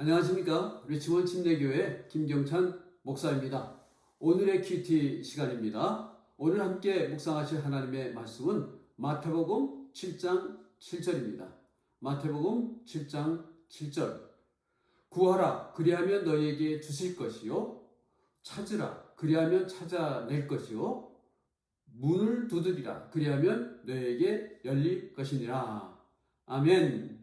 안녕하십니까. 리치원 침례교회 김경찬 목사입니다. 오늘의 큐티 시간입니다. 오늘 함께 묵상하실 하나님의 말씀은 마태복음 7장 7절입니다. 마태복음 7장 7절. 구하라, 그리하면 너희에게 주실 것이요. 찾으라, 그리하면 찾아낼 것이요. 문을 두드리라, 그리하면 너희에게 열릴 것이니라. 아멘.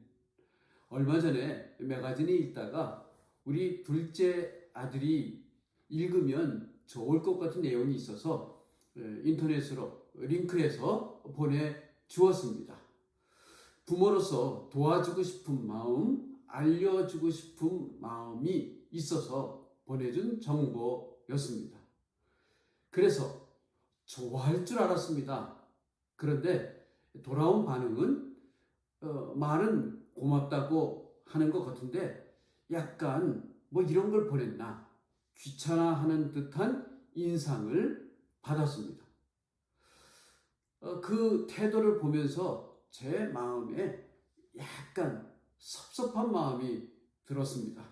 얼마 전에 매거진에 있다가 우리 둘째 아들이 읽으면 좋을 것 같은 내용이 있어서 에, 인터넷으로 링크해서 보내주었습니다. 부모로서 도와주고 싶은 마음, 알려주고 싶은 마음이 있어서 보내준 정보였습니다. 그래서 좋아할 줄 알았습니다. 그런데 돌아온 반응은 어, 말은 고맙다고 하는 것 같은데 약간 뭐 이런 걸 보냈나 귀찮아하는 듯한 인상을 받았습니다. 어, 그 태도를 보면서 제 마음에 약간 섭섭한 마음이 들었습니다.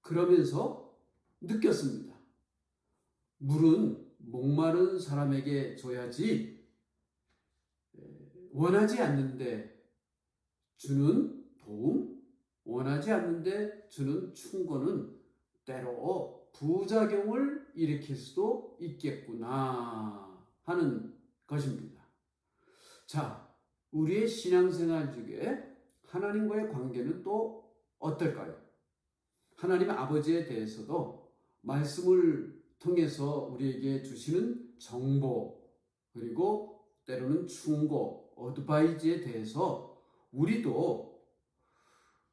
그러면서 느꼈습니다. 물은 목마른 사람에게 줘야지 에, 원하지 않는데 주는 도움, 원하지 않는데 주는 충고는 때로 부작용을 일으킬 수도 있겠구나 하는 것입니다. 자, 우리의 신앙생활 중에 하나님과의 관계는 또 어떨까요? 하나님 아버지에 대해서도 말씀을 통해서 우리에게 주시는 정보, 그리고 때로는 충고, 어드바이즈에 대해서 우리도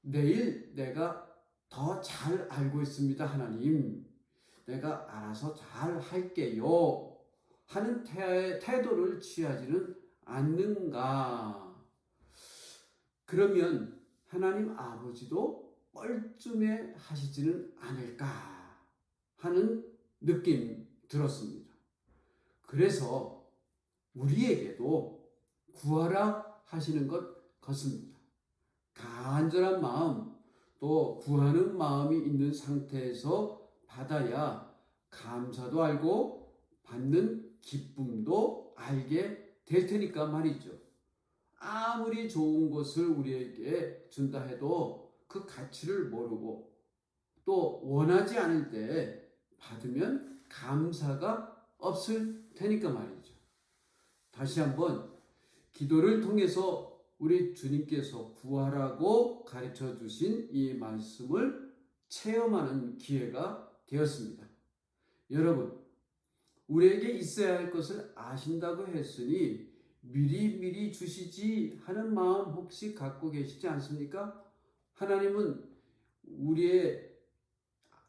내일 내가 더 잘 알고 있습니다, 하나님. 내가 알아서 잘 할게요. 하는 태, 태도를 취하지는 않는가. 그러면 하나님 아버지도 뻘쭘해 하시지는 않을까 하는 느낌 들었습니다. 그래서 우리에게도 구하라 하시는 것 같습니다. 간절한 마음, 또 구하는 마음이 있는 상태에서 받아야 감사도 알고 받는 기쁨도 알게 될 테니까 말이죠. 아무리 좋은 것을 우리에게 준다 해도 그 가치를 모르고 또 원하지 않을 때 받으면 감사가 없을 테니까 말이죠. 다시 한번 기도를 통해서 우리 주님께서 구하라고 가르쳐 주신 이 말씀을 체험하는 기회가 되었습니다. 여러분, 우리에게 있어야 할 것을 아신다고 했으니 미리 미리 주시지 하는 마음 혹시 갖고 계시지 않습니까? 하나님은 우리의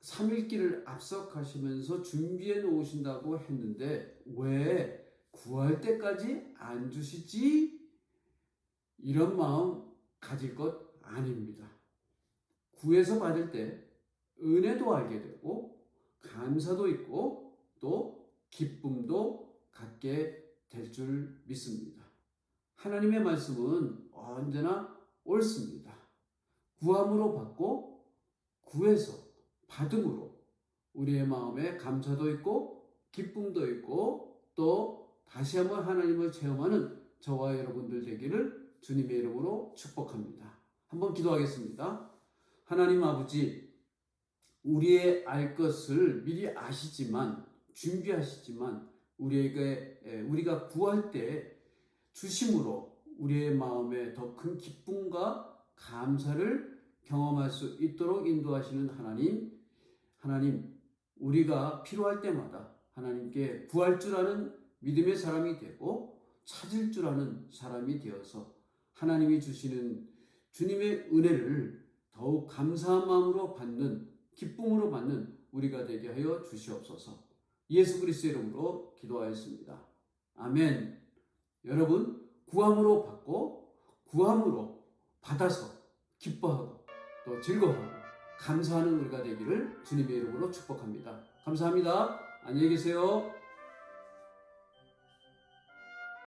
3일길을 앞서가시면서 준비해 놓으신다고 했는데 왜 구할 때까지 안 주시지? 이런 마음 가질 것 아닙니다. 구해서 받을 때 은혜도 알게 되고 감사도 있고 또 기쁨도 갖게 될 줄 믿습니다. 하나님의 말씀은 언제나 옳습니다. 구함으로 받고 구해서 받음으로 우리의 마음에 감사도 있고 기쁨도 있고 또 다시 한번 하나님을 체험하는 저와 여러분들 되기를 주님의 이름으로 축복합니다. 한번 기도하겠습니다. 하나님 아버지, 우리의 알 것을 미리 아시지만, 준비하시지만, 우리에게, 우리가 구할 때 주심으로 우리의 마음에 더 큰 기쁨과 감사를 경험할 수 있도록 인도하시는 하나님, 하나님, 우리가 필요할 때마다 하나님께 구할 줄 아는 믿음의 사람이 되고 찾을 줄 아는 사람이 되어서 하나님이 주시는 주님의 은혜를 더욱 감사한 마음으로 받는 기쁨으로 받는 우리가 되게 하여 주시옵소서. 예수 그리스도의 이름으로 기도하였습니다. 아멘. 여러분 구함으로 받고 구함으로 받아서 기뻐하고 또 즐거워하고 감사하는 우리가 되기를 주님의 이름으로 축복합니다. 감사합니다. 안녕히 계세요.